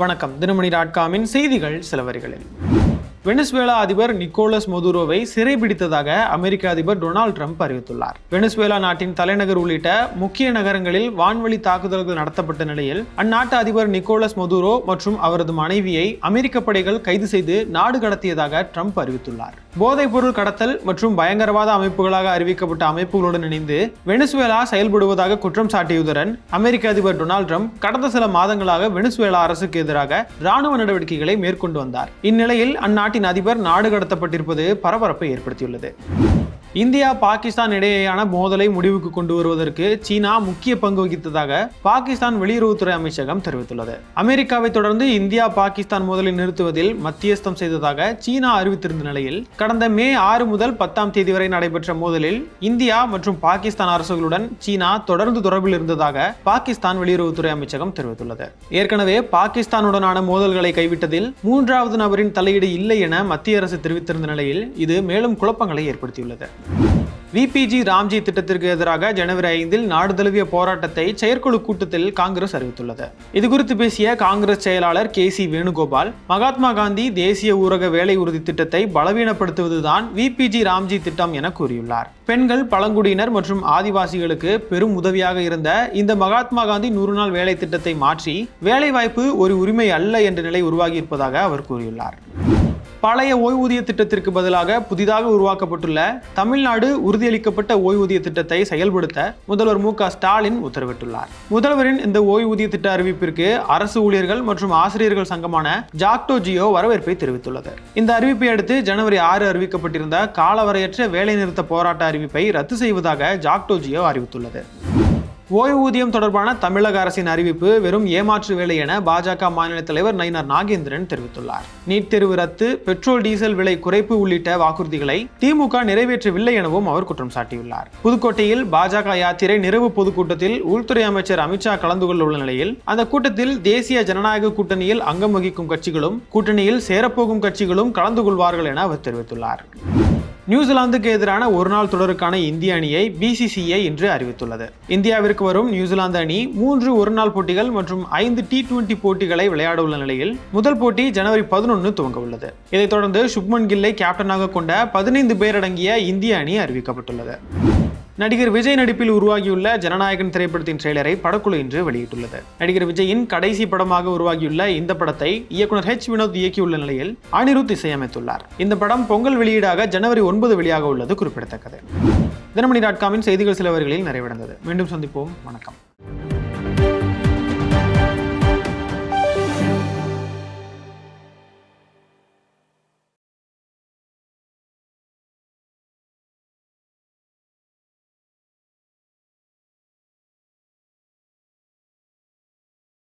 வணக்கம். தினமணி டாட் காமின் செய்திகள் சில வரிகளில் வெனிசுவேலா அதிபர் நிக்கோலஸ் மொதுரோவை சிறைபிடித்ததாக அமெரிக்க அதிபர் டொனால்ட் ட்ரம்ப் அறிவித்துள்ளார். வெனிசுவேலா நாட்டின் தலைநகர் உள்ளிட்ட முக்கிய நகரங்களில் வான்வழி தாக்குதல்கள் நடத்தப்பட்ட நிலையில் அந்நாட்டு அதிபர் நிக்கோலஸ் மொதுரோ மற்றும் அவரது மனைவியை அமெரிக்க படைகள் கைது செய்து நாடு கடத்தியதாக ட்ரம்ப் அறிவித்துள்ளார். போதைப்பொருள் கடத்தல் மற்றும் பயங்கரவாத அமைப்புகளாக அறிவிக்கப்பட்ட அமைப்புகளுடன் இணைந்து வெனிசுவேலா செயல்படுவதாக குற்றம் சாட்டியதுடன் அமெரிக்க அதிபர் டொனால்ட் ட்ரம்ப் கடந்த சில மாதங்களாக வெனிசுவேலா அரசுக்கு எதிராக ராணுவ நடவடிக்கைகளை மேற்கொண்டு வந்தார். இந்நிலையில் அந்நாட்டின் அதிபர் நாடு கடத்தப்பட்டிருப்பது பரபரப்பை ஏற்படுத்தியுள்ளது. இந்தியா பாகிஸ்தான் இடையேயான மோதலை முடிவுக்கு கொண்டு வருவதற்கு சீனா முக்கிய பங்கு வகித்ததாக பாகிஸ்தான் வெளியுறவுத்துறை அமைச்சகம் தெரிவித்துள்ளது. அமெரிக்காவை தொடர்ந்து இந்தியா பாகிஸ்தான் மோதலை நிறுத்துவதில் மத்தியஸ்தம் செய்ததாக சீனா அறிவித்திருந்த நிலையில் கடந்த மே ஆறு முதல் பத்தாம் தேதி வரை நடைபெற்ற மோதலில் இந்தியா மற்றும் பாகிஸ்தான் அரசுகளுடன் சீனா தொடர்ந்து தொடர்பில் இருந்ததாக பாகிஸ்தான் வெளியுறவுத்துறை அமைச்சகம் தெரிவித்துள்ளது. ஏற்கனவே பாகிஸ்தானுடனான மோதல்களை கைவிட்டதில் மூன்றாவது நபரின் தலையீடு இல்லை என மத்திய அரசு தெரிவித்திருந்த நிலையில் இது மேலும் குழப்பங்களை ஏற்படுத்தியுள்ளது. விபிஜி ராம்ஜி திட்டத்திற்கு எதிராக ஜனவரி ஐந்தில் நாடு தழுவிய போராட்டத்தை செயற்குழு கூட்டத்தில் காங்கிரஸ் அறிவித்துள்ளது. இதுகுறித்து பேசிய காங்கிரஸ் செயலாளர் கே சி வேணுகோபால் மகாத்மா காந்தி தேசிய ஊரக வேலை உறுதி திட்டத்தை பலவீனப்படுத்துவதுதான் விபிஜி ராம்ஜி திட்டம் என கூறியுள்ளார். பெண்கள் பழங்குடியினர் மற்றும் ஆதிவாசிகளுக்கு பெரும் உதவியாக இருந்த இந்த மகாத்மா காந்தி நூறு நாள் வேலை திட்டத்தை மாற்றி வேலைவாய்ப்பு ஒரு உரிமை அல்ல என்ற நிலை உருவாகியிருப்பதாக அவர் கூறியுள்ளார். பழைய ஓய்வூதிய திட்டத்திற்கு பதிலாக புதிதாக உருவாக்கப்பட்டுள்ள தமிழ்நாடு உறுதியளிக்கப்பட்ட ஓய்வூதிய திட்டத்தை செயல்படுத்த முதல்வர் மு க ஸ்டாலின் உத்தரவிட்டுள்ளார். முதல்வரின் இந்த ஓய்வூதிய திட்ட அறிவிப்பிற்கு அரசு ஊழியர்கள் மற்றும் ஆசிரியர்கள் சங்கமான ஜாக்டோ ஜியோ வரவேற்பை தெரிவித்துள்ளது. இந்த அறிவிப்பை அடுத்து ஜனவரி ஆறு அறிவிக்கப்பட்டிருந்த காலவரையற்ற வேலைநிறுத்த போராட்ட அறிவிப்பை ரத்து செய்வதாக ஜாக்டோ ஜியோ அறிவித்துள்ளது. ஓய்வூதியம் தொடர்பான தமிழக அரசின் அறிவிப்பு வெறும் ஏமாற்று வேலை என பாஜக மாநில தலைவர் நயினார் நாகேந்திரன் தெரிவித்துள்ளார். நீட் தேர்வு ரத்து பெட்ரோல் டீசல் விலை குறைப்பு உள்ளிட்ட வாக்குறுதிகளை திமுக நிறைவேற்றவில்லை எனவும் அவர் குற்றம் சாட்டியுள்ளார். புதுக்கோட்டையில் பாஜக யாத்திரை நிறைவு பொதுக்கூட்டத்தில் உள்துறை அமைச்சர் அமித்ஷா கலந்து கொள்ள உள்ள நிலையில் அந்த கூட்டத்தில் தேசிய ஜனநாயக கூட்டணியில் அங்கம் வகிக்கும் கட்சிகளும் கூட்டணியில் சேரப்போகும் கட்சிகளும் கலந்து கொள்வார்கள் என அவர் தெரிவித்துள்ளார். நியூசிலாந்துக்கு எதிரான ஒருநாள் தொடருக்கான இந்திய அணியை பிசிசிஐ இன்று அறிவித்துள்ளது. இந்தியாவிற்கு வரும் நியூசிலாந்து அணி மூன்று ஒருநாள் போட்டிகள் மற்றும் ஐந்து டி டுவெண்டி போட்டிகளை விளையாட உள்ள நிலையில் முதல் போட்டி ஜனவரி பதினொன்று துவங்க உள்ளது இதைத் தொடர்ந்து சுப்மன் கில்லை கேப்டனாக கொண்ட பதினைந்து பேர் அடங்கிய இந்திய அணி அறிவிக்கப்பட்டுள்ளது. நடிகர் விஜய் நடிப்பில் உருவாகியுள்ள ஜனநாயகன் திரைப்படத்தின் ட்ரெய்லரை படக்குழு இன்று வெளியிட்டுள்ளது. நடிகர் விஜயின் கடைசி படமாக உருவாகியுள்ள இந்த படத்தை இயக்குனர் ஹெச் வினோத் இயக்கியுள்ள நிலையில் அனிருத் இசையமைத்துள்ளார். இந்த படம் பொங்கல் வெளியீடாக ஜனவரி ஒன்பது வெளியாக உள்ளது குறிப்பிடத்தக்கது. தினமணி டாட் காமின் செய்திகள் சிலவர்களில் நிறைவடைந்தது. மீண்டும் சந்திப்போம். வணக்கம்.